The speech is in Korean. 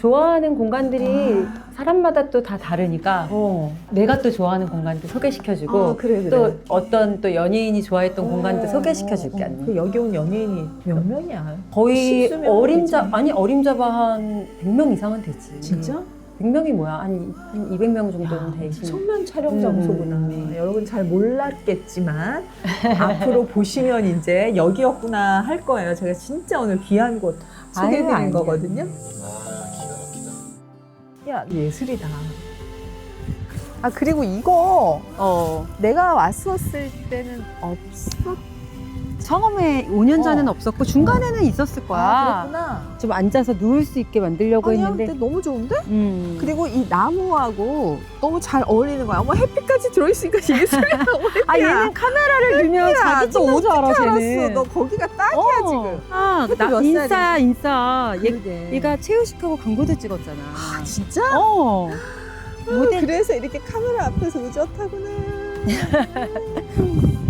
좋아하는 공간들이 사람마다 또 다 다르니까 어. 내가 또 좋아하는 공간도 소개시켜주고 아, 그래, 그래. 또 어떤 또 연예인이 좋아했던 공간도 어, 소개시켜줄게 어. 그 여기 온 연예인이 몇 명이야? 거의 십수명 어림잡 되지. 아니 어림잡아 한 100명 이상은 되지. 진짜? 100명이 뭐야? 한, 한 200명 정도는 되시. 청년 촬영 음, 장소구나. 음. 여러분 잘 몰랐겠지만 앞으로 보시면 이제 여기였구나 할 거예요. 제가 진짜 오늘 귀한 곳 소개드린 아니야. 거거든요. 아 막히다. 야 예술이다. 아 그리고 이거 어. 내가 왔었을 때는 없었. 처음에 5년 전에는 어. 없었고 중간에는 있었을 거야. 아, 그랬구나. 좀 앉아서 누울 수 있게 만들려고 아니야, 했는데. 근데 너무 좋은데? 음. 그리고 이 나무하고 너무 잘 어울리는 거야. 뭐 햇빛까지 들어있으니까 예술이야. 너무 아 얘는 카메라를 들면 자기 너 찍는 줄 알아 어떻게 알았어? 쟤는. 너 거기가 딱이야 어. 지금. 아, 나몇 인싸 인싸. 얘, 그러게. 얘가 최우식하고 광고도 찍었잖아. 아 진짜? 어. 모델. 그래서 이렇게 카메라 앞에서 의젓하구나.